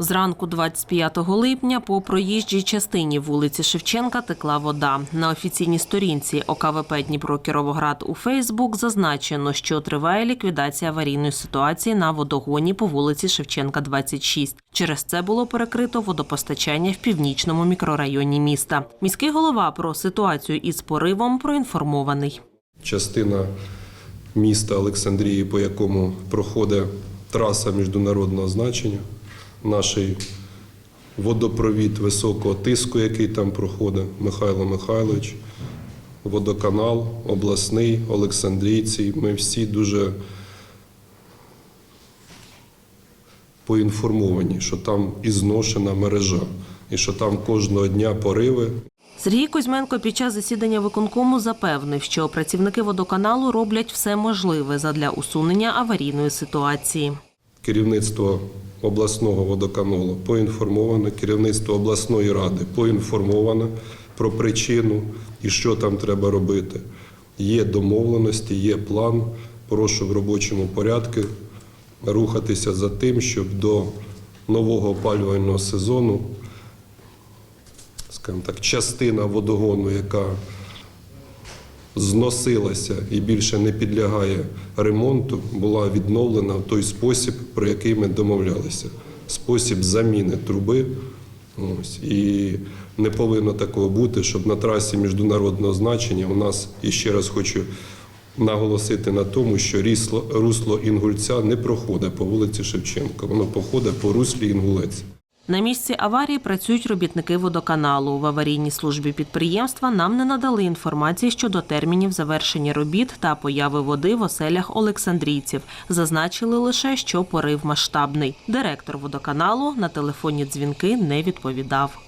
Зранку 25 липня по проїжджій частині вулиці Шевченка текла вода. На офіційній сторінці ОКВП Дніпро Кіровоград у Фейсбук зазначено, що триває ліквідація аварійної ситуації на водогоні по вулиці Шевченка, 26. Через це було перекрито водопостачання в північному мікрорайоні міста. Міський голова про ситуацію із поривом проінформований. частина міста Олександрії, по якому проходить траса міжнародного значення, наш водопровід високого тиску, який там проходить, Михайло Михайлович, водоканал, обласний, Олександрійці. Ми всі дуже поінформовані, що там і зношена мережа, і що там кожного дня пориви. Сергій Кузьменко під час засідання виконкому запевнив, що працівники водоканалу роблять все можливе задля усунення аварійної ситуації. Керівництво обласного водоканалу поінформовано, керівництво обласної ради поінформовано про причину і що там треба робити. Є домовленості, є план. Прошу в робочому порядку рухатися за тим, щоб до нового опалювального сезону, скажімо так, частина водогону, яка зносилася і більше не підлягає ремонту, була відновлена в той спосіб, про який ми домовлялися. Спосіб заміни труби. Ось. І не повинно такого бути, щоб на трасі міжнародного значення у нас, і ще раз хочу наголосити на тому, що русло Інгульця не проходить по вулиці Шевченка, воно походить по руслі Інгулець. На місці аварії працюють робітники водоканалу. В аварійній службі підприємства нам не надали інформації щодо термінів завершення робіт та появи води в оселях олександрійців. Зазначили лише, що порив масштабний. Директор водоканалу на телефонні дзвінки не відповідав.